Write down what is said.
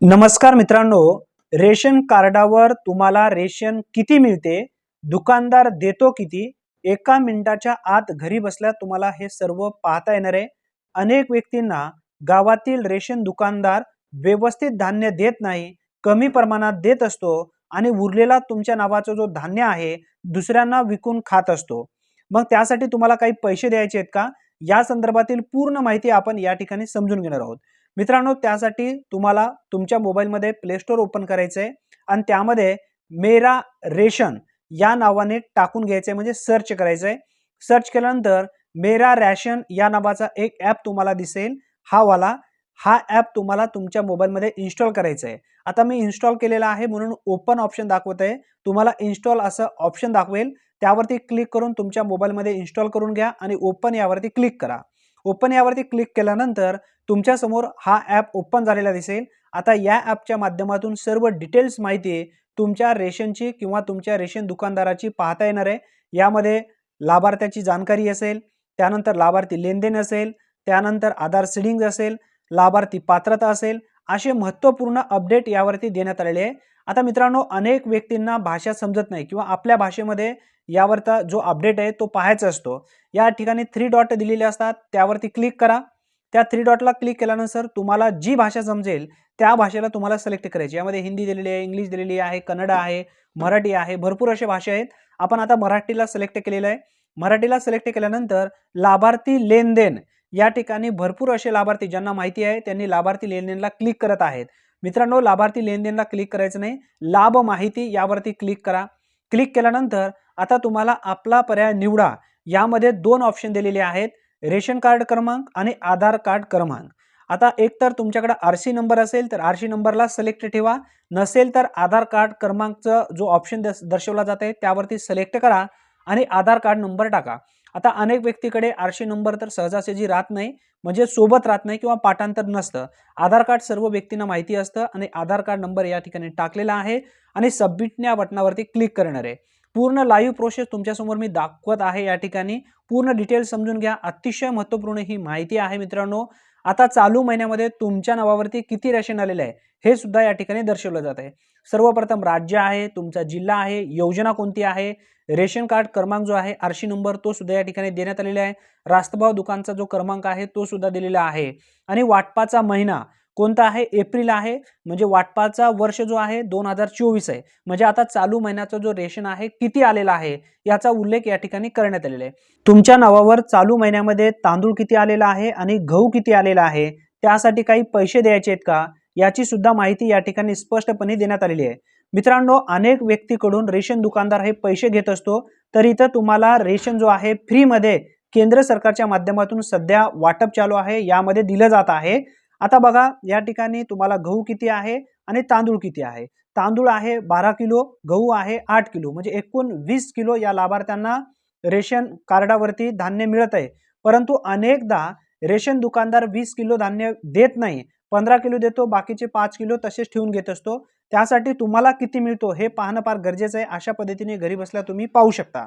नमस्कार मित्रांनो रेशन कार्डावर तुम्हाला रेशन किती मिळते दुकानदार देतो किती एका मिनिटाच्या आत घरी बसल्या तुम्हाला हे सर्व पाहता येणार आहे. अनेक व्यक्तींना गावातील रेशन दुकानदार व्यवस्थित धान्य देत नाही कमी प्रमाणात देत असतो आणि उरलेला तुमच्या नावाचा जो धान्य आहे दुसऱ्यांना विकून खात असतो. मग त्यासाठी तुम्हाला काही पैसे द्यायचे आहेत का? या संदर्भातील पूर्ण माहिती आपण या ठिकाणी समजून घेणार आहोत. मित्रांनो त्यासाठी तुम्हाला तुमच्या मोबाईलमध्ये प्ले स्टोअर ओपन करायचं आहे आणि त्यामध्ये मेरा रेशन या नावाने टाकून घ्यायचं आहे म्हणजे सर्च करायचं आहे सर्च केल्यानंतर मेरा रॅशन या नावाचा एक ॲप तुम्हाला दिसेल. हा वाला हा ॲप तुम्हाला तुमच्या मोबाईलमध्ये इन्स्टॉल करायचा आहे आता मी इन्स्टॉल केलेला आहे म्हणून ओपन ऑप्शन दाखवत आहे तुम्हाला इन्स्टॉल असं ऑप्शन दाखवेल. त्यावरती क्लिक करून तुमच्या मोबाईलमध्ये इन्स्टॉल करून घ्या आणि ओपन यावरती क्लिक करा. ओपन यावरती क्लिक केल्यानंतर तुमच्यासमोर हा ॲप ओपन झालेला दिसेल. आता या ॲपच्या माध्यमातून सर्व डिटेल्स माहिती तुमच्या रेशनची किंवा तुमच्या रेशन दुकानदाराची पाहता येणार आहे. यामध्ये लाभार्थ्याची जाणकारी असेल त्यानंतर लाभार्थी लेनदेन असेल त्यानंतर आधार सिडिंग असेल लाभार्थी पात्रता असेल असे महत्त्वपूर्ण अपडेट यावरती देण्यात आलेले आहे. आता मित्रांनो अनेक व्यक्तींना भाषा समजत नाही किंवा आपल्या भाषेमध्ये यावरचा जो अपडेट आहे तो पाहायचा असतो. या ठिकाणी थ्री डॉट दिलेले असतात. त्यावरती क्लिक करा. त्या थ्री डॉटला क्लिक केल्यानंतर तुम्हाला जी भाषा समजेल त्या भाषेला तुम्हाला सिलेक्ट करायची. यामध्ये हिंदी दिलेली आहे इंग्लिश दिलेली आहे कन्नड आहे मराठी आहे भरपूर अशा भाषा आहेत. आपण आता मराठीला सिलेक्ट केलेलं आहे. मराठीला सिलेक्ट केल्यानंतर लाभार्थी लेनदेन. या ठिकाणी भरपूर असे लाभार्थी ज्यांना माहिती आहे त्यांनी लाभार्थी लेनदेनला क्लिक करत आहेत. मित्रांनो लाभार्थी लेनदेनला क्लिक करायचं नाही. लाभ माहिती यावरती क्लिक करा. क्लिक केल्यानंतर आता तुम्हाला आपला पर्याय निवडा. यामध्ये दोन ऑप्शन दिलेले आहेत. रेशन कार्ड क्रमांक आणि आधार कार्ड क्रमांक. आता एक तर तुमच्याकडे आर सी नंबर असेल तर आर सी नंबरला सिलेक्ट ठेवा. नसेल तर आधार कार्ड क्रमांकचं जो ऑप्शन दर्श दर्शवला जात आहे त्यावरती सिलेक्ट करा आणि आधार कार्ड नंबर टाका. आता अनेक व्यक्तीकडे आरशी नंबर तर सहजासहजी राहत नाही म्हणजे सोबत राहत नाही किंवा पाठांतर नसतं. आधार कार्ड सर्व व्यक्तींना माहिती असतं आणि आधार कार्ड नंबर या ठिकाणी टाकलेला आहे आणि सबमिट या बटनावरती क्लिक करणार. आहे पूर्ण लाईव्ह प्रोसेस तुमच्यासमोर मी दाखवत आहे या ठिकाणी. पूर्ण डिटेल्स समजून घ्या. अतिशय महत्त्वपूर्ण ही माहिती आहे मित्रांनो. आता चालू महिन्यामध्ये तुमच्या नावावरती किती रेशन आलेलं आहे? हे सुद्धा या ठिकाणी दर्शवलं जात आहे सर्वप्रथम राज्य आहे तुमचा जिल्हा आहे योजना कोणती आहे? रेशन कार्ड क्रमांक जो आहे आरशी नंबर तो सुद्धा या ठिकाणी देण्यात आलेला आहे. रास्तभाव दुकानचा जो क्रमांक आहे तो सुद्धा दिलेला आहे. आणि वाटपाचा महिना कोणता आहे? एप्रिल आहे. म्हणजे वाटपाचा वर्ष जो आहे दोन हजार चोवीस आहे. म्हणजे आता चालू महिन्याचा जो रेशन आहे किती आलेला आहे? याचा उल्लेख या ठिकाणी करण्यात आलेला आहे. तुमच्या नावावर चालू महिन्यामध्ये तांदूळ किती आलेला आहे आणि गहू किती आलेला आहे? त्यासाठी काही पैसे द्यायचे आहेत का? याची सुद्धा माहिती या ठिकाणी स्पष्टपणे देण्यात आलेली आहे. मित्रांनो अनेक व्यक्तीकडून रेशन दुकानदार हे पैसे घेत असतो तर इथं तुम्हाला रेशन जो आहे फ्रीमध्ये केंद्र सरकारच्या माध्यमातून सध्या वाटप चालू आहे. यामध्ये दिलं जात आहे. आता बघा या ठिकाणी तुम्हाला गहू किती आहे आणि तांदूळ किती आहे? तांदूळ आहे बारा किलो गहू आहे आठ किलो म्हणजे एकूण वीस किलो या लाभार्थ्यांना रेशन कार्डावरती धान्य मिळत आहे. परंतु अनेकदा रेशन दुकानदार वीस किलो धान्य देत नाही. पंधरा किलो देतो बाकीचे पाच किलो तसेच ठेवून घेत असतो. त्यासाठी तुम्हाला किती मिळतो हे पाहणं फार गरजेचं आहे. अशा पद्धतीने घरी बसल्या तुम्ही पाहू शकता.